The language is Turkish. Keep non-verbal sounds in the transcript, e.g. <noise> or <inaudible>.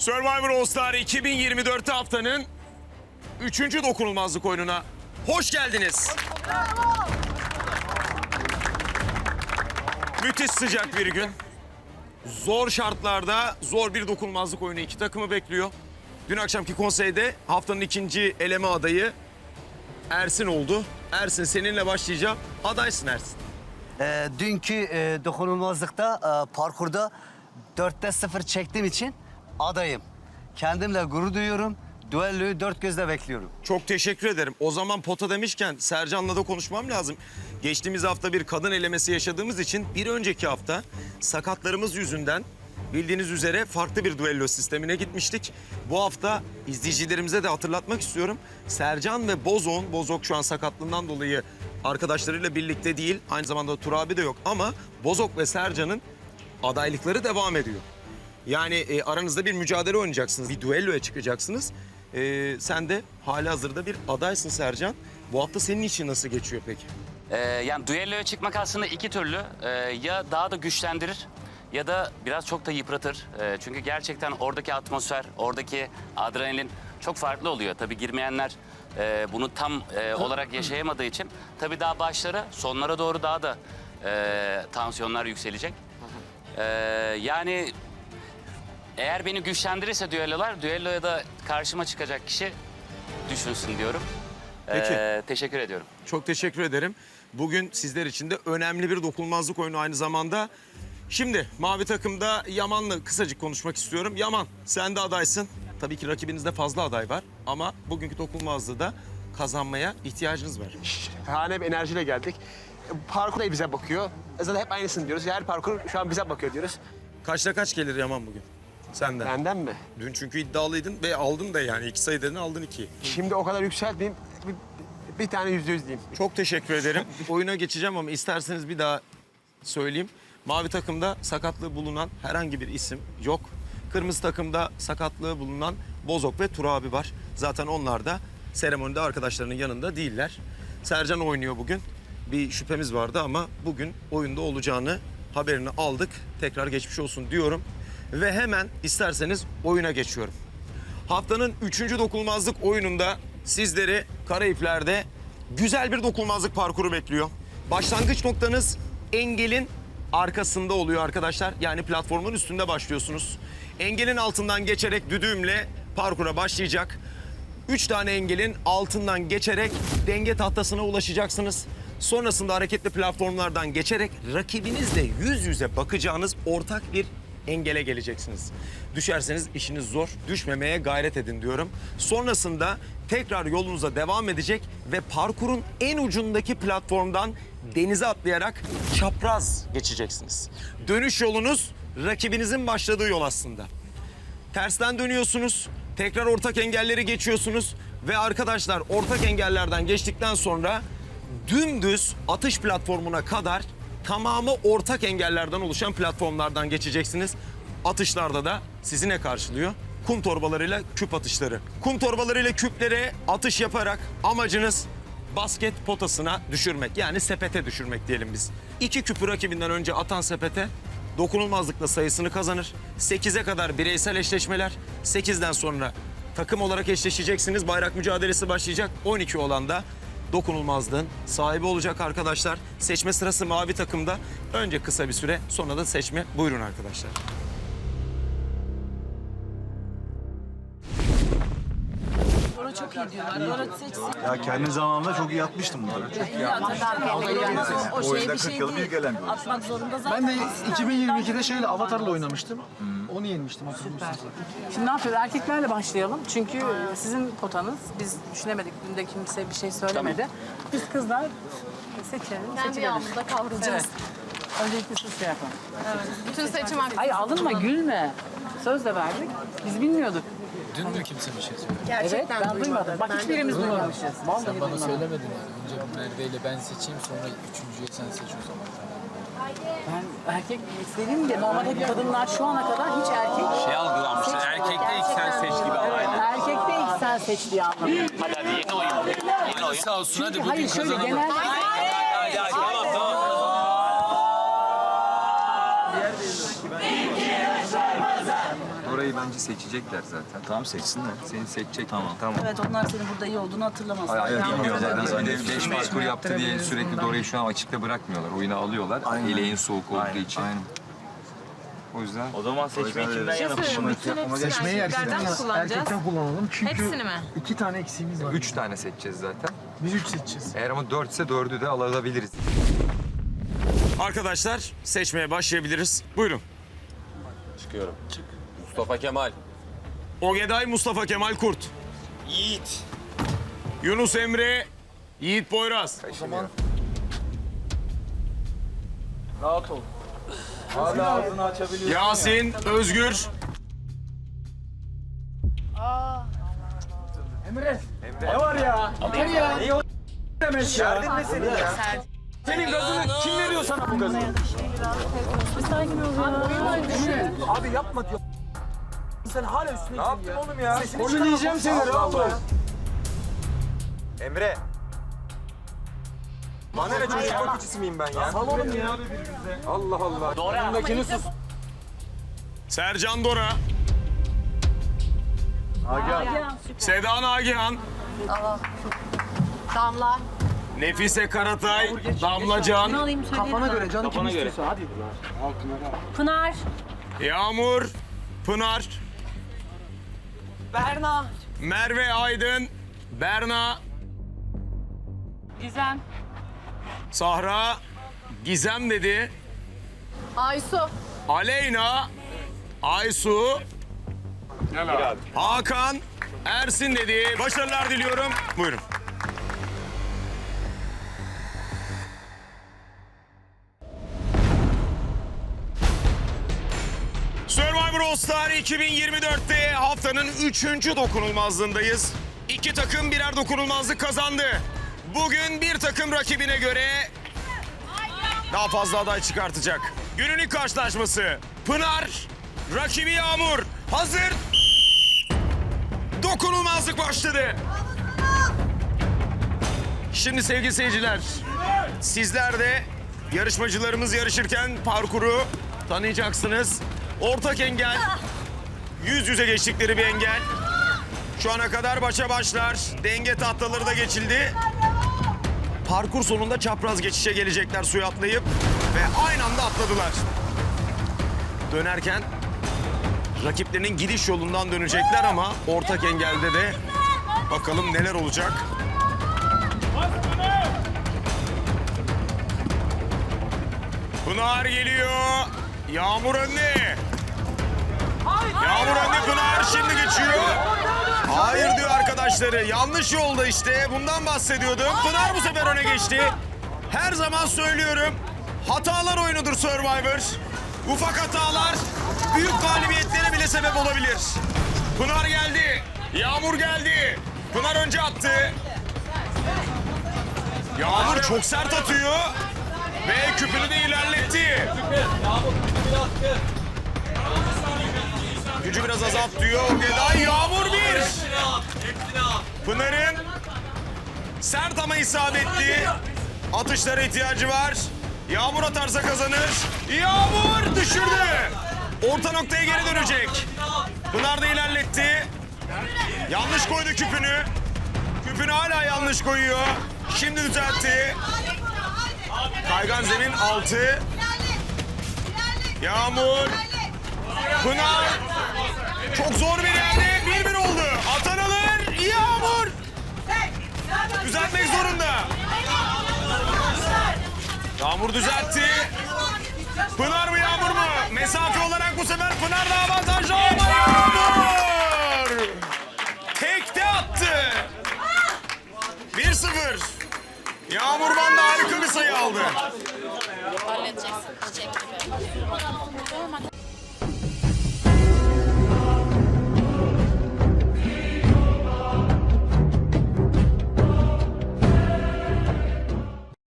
Survivor All Star 2024 haftanın 3. dokunulmazlık oyununa hoş geldiniz. Müthiş sıcak bir gün. Zor şartlarda zor bir dokunulmazlık oyunu iki takımı bekliyor. Dün akşamki konseyde haftanın ikinci eleme adayı Ersin oldu. Ersin seninle başlayacağım. Adaysın Ersin. Ee, dünkü e, dokunulmazlıkta e, parkurda dörtte sıfır çektiğim için adayım. Kendimle gurur duyuyorum. Düelloyu dört gözle bekliyorum. Çok teşekkür ederim. O zaman pota demişken Sercan'la da konuşmam lazım. Geçtiğimiz hafta bir kadın elemesi yaşadığımız için bir önceki hafta sakatlarımız yüzünden bildiğiniz üzere farklı bir duello sistemine gitmiştik. Bu hafta izleyicilerimize de hatırlatmak istiyorum. Sercan ve Bozok'un, Bozok şu an sakatlığından dolayı arkadaşlarıyla birlikte değil. Aynı zamanda Turabi de yok ama Bozok ve Sercan'ın adaylıkları devam ediyor. Yani e, aranızda bir mücadele oynayacaksınız, bir düelloya çıkacaksınız. E, sen de hali hazırda bir adaysın Sercan. Bu hafta senin için nasıl geçiyor peki? Ee, yani düelloya çıkmak aslında iki türlü. Ee, ya daha da güçlendirir ya da biraz çok da yıpratır. Ee, çünkü gerçekten oradaki atmosfer, oradaki adrenalin çok farklı oluyor. Tabii girmeyenler e, bunu tam e, olarak yaşayamadığı için tabii daha başlara, sonlara doğru daha da e, tansiyonlar yükselecek. Ee, yani eğer beni güçlendirirse düellolar, düelloya da karşıma çıkacak kişi düşünsün diyorum. Peki. Ee, teşekkür ediyorum. Çok teşekkür ederim. Bugün sizler için de önemli bir dokunulmazlık oyunu aynı zamanda. Şimdi mavi takımda Yaman'la kısacık konuşmak istiyorum. Yaman sen de adaysın. Tabii ki rakibinizde fazla aday var ama bugünkü dokunulmazlığı da kazanmaya ihtiyacınız var. Şahane bir enerjiyle geldik. Parkur da bize bakıyor. E Zaten hep aynısını diyoruz. Her parkur şu an bize bakıyor diyoruz. Kaçta kaç gelir Yaman bugün? Senden. Benden mi? Dün çünkü iddialıydın ve aldın da yani iki sayı dedin aldın iki. Şimdi o kadar yükseltmeyeyim. Bir, bir tane yüzde yüz diyeyim. Çok teşekkür ederim. <laughs> Oyuna geçeceğim ama isterseniz bir daha söyleyeyim. Mavi takımda sakatlığı bulunan herhangi bir isim yok. Kırmızı takımda sakatlığı bulunan Bozok ve Tura abi var. Zaten onlar da seremonide arkadaşlarının yanında değiller. Sercan oynuyor bugün. Bir şüphemiz vardı ama bugün oyunda olacağını haberini aldık. Tekrar geçmiş olsun diyorum. Ve hemen isterseniz oyuna geçiyorum. Haftanın üçüncü dokunulmazlık oyununda sizleri Karayipler'de güzel bir dokunulmazlık parkuru bekliyor. Başlangıç noktanız engelin arkasında oluyor arkadaşlar. Yani platformun üstünde başlıyorsunuz. Engelin altından geçerek düdüğümle parkura başlayacak. Üç tane engelin altından geçerek denge tahtasına ulaşacaksınız. Sonrasında hareketli platformlardan geçerek rakibinizle yüz yüze bakacağınız ortak bir engele geleceksiniz. Düşerseniz işiniz zor. Düşmemeye gayret edin diyorum. Sonrasında tekrar yolunuza devam edecek ve parkurun en ucundaki platformdan denize atlayarak çapraz geçeceksiniz. Dönüş yolunuz rakibinizin başladığı yol aslında. Tersten dönüyorsunuz. Tekrar ortak engelleri geçiyorsunuz. Ve arkadaşlar ortak engellerden geçtikten sonra dümdüz atış platformuna kadar tamamı ortak engellerden oluşan platformlardan geçeceksiniz. Atışlarda da sizi ne karşılıyor? Kum torbalarıyla küp atışları. Kum torbalarıyla küplere atış yaparak amacınız basket potasına düşürmek. Yani sepete düşürmek diyelim biz. İki küpü rakibinden önce atan sepete dokunulmazlıkla sayısını kazanır. 8'e kadar bireysel eşleşmeler. 8'den sonra takım olarak eşleşeceksiniz. Bayrak mücadelesi başlayacak. 12 olan da dokunulmazlığın sahibi olacak arkadaşlar. Seçme sırası mavi takımda. Önce kısa bir süre sonra da seçme. Buyurun arkadaşlar. Çok iyi diyorlar. Ya kendi zamanımda çok iyi yapmıştım bunları. Ya tabii o şey bir 40 şey yıldır değil. bir. Atmak zorunda zaten. Ben de 2022'de şeyle Avatar'la oynamıştım. Onu yenmiştim hatırlıyorsunuz. Şimdi ne yapıyoruz? Erkeklerle başlayalım. Çünkü sizin potanız. Biz düşünemedik. Dün de kimse bir şey söylemedi. Biz kızlar seçelim, Kendi seçelim. yağımızda kavrulacağız. Öncelikle siz şey yapın. Bütün seçim hakkı. Hayır alınma, gülme. Söz de verdik. Biz bilmiyorduk. Dün mü kimse bir şey söyledi? evet, ben duymadım. Bak hiçbirimiz duymamışız. Vallahi Sen bana duymadım. söylemedin yani. Önce Merve ile ben seçeyim sonra üçüncüye sen seç o zaman. Ben erkek istediğim de normalde hep kadınlar şu ana kadar hiç erkek Şey algılanmıştır. Erkekte ilk sen seç gibi Evet, erkekte ilk sen seç diye anladım. Hadi hadi yeni oyun. Yeni oyun. Sağ olsun hadi bugün Hayır şöyle kazanalım. genelde... Hadi hadi tamam tamam. Orayı bence seçecekler zaten. Tamam seçsinler. Seni seçecek. Tamam. Tamam. Evet onlar senin burada iyi olduğunu hatırlamazlar. Hayır, hayır bilmiyorlar. zaten. Bir de 5 parkur yaptı diye sürekli Dora'yı şu an açıkta bırakmıyorlar. Oyuna alıyorlar. Aynen. Ele en soğuk olduğu Aynen, için. aynen. O yüzden O zaman seçme kimden yana hepsini Seçmeyi erkekten, kullanacağız? erkekten kullanalım. Çünkü Hepsini mi? iki tane eksiğimiz var. 3 tane seçeceğiz zaten. Biz üç seçeceğiz. Eğer ama 4 ise 4'ü de alabiliriz. Arkadaşlar seçmeye başlayabiliriz. Buyurun. Çıkıyorum. Mustafa Kemal. Ogeday Mustafa Kemal Kurt. Yiğit. Yunus Emre, Yiğit Boyraz. Rahat ol. Abi ağzını açabiliyorsun. Yasin, Özgür. Ne var ya? Yeter ya. Ne o demek ya? Derdin ne senin ya? Senin gazını kim veriyor sana bu gazı? Abi yapma diyor. Sen hala üstüne Ne yaptın oğlum ya? Onu diyeceğim seni rahat ol. Emre. Bana ne çocuk bakıcısı mıyım ben ya? Sal oğlum ya. Allah Allah. Doğru. Yanındakini sus. Sercan Dora. Seda Nagihan. Damla. Nefise Karatay. Damlacan. Kafana göre canım kim istiyorsa hadi. Pınar. Yağmur. Pınar. Berna. Merve Aydın. Berna. Gizem. Sahra. Gizem dedi. Aysu. Aleyna. Aysu. Hakan. Ersin dedi. Başarılar diliyorum. Buyurun. All Star 2024'te haftanın 3. dokunulmazlığındayız. İki takım birer dokunulmazlık kazandı. Bugün bir takım rakibine göre daha fazla aday çıkartacak. Günün ilk karşılaşması Pınar, rakibi Yağmur. Hazır. Dokunulmazlık başladı. Şimdi sevgili seyirciler, sizler de yarışmacılarımız yarışırken parkuru tanıyacaksınız. Ortak engel, yüz yüze geçtikleri bir engel. Şu ana kadar başa başlar, denge tahtaları da geçildi. Parkur sonunda çapraz geçişe gelecekler suya atlayıp ve aynı anda atladılar. Dönerken rakiplerinin gidiş yolundan dönecekler ama ortak engelde de bakalım neler olacak. Pınar geliyor. Yağmur önde. Yağmur önde Pınar şimdi geçiyor. Hayır diyor arkadaşları. Yanlış yolda işte. Bundan bahsediyordum. Pınar bu sefer öne geçti. Her zaman söylüyorum. Hatalar oyunudur Survivor. Ufak hatalar büyük galibiyetlere bile sebep olabilir. Pınar geldi. Yağmur geldi. Pınar önce attı. Yağmur çok sert atıyor. Ve küpünü de. Gücü biraz azalt diyor. Geday Yağmur bir. Pınar'ın sert ama isabetli atışlara ihtiyacı var. Yağmur atarsa kazanır. Yağmur düşürdü. Orta noktaya geri dönecek. Pınar da ilerletti. Yanlış koydu küpünü. Küpünü hala yanlış koyuyor. Şimdi düzeltti. Kaygan zemin altı. Yağmur. Pınar. Çok zor bir yerde. Bir bir oldu. Atan alır. Yağmur. Düzeltmek zorunda. Yağmur düzeltti. Pınar mı Yağmur mu? Mesafe olarak bu sefer Pınar da avantajlı ama Yağmur. Tekte attı. 1-0. Yağmur Banda harika bir sayı aldı. Halledeceksin. Çiçek gibi.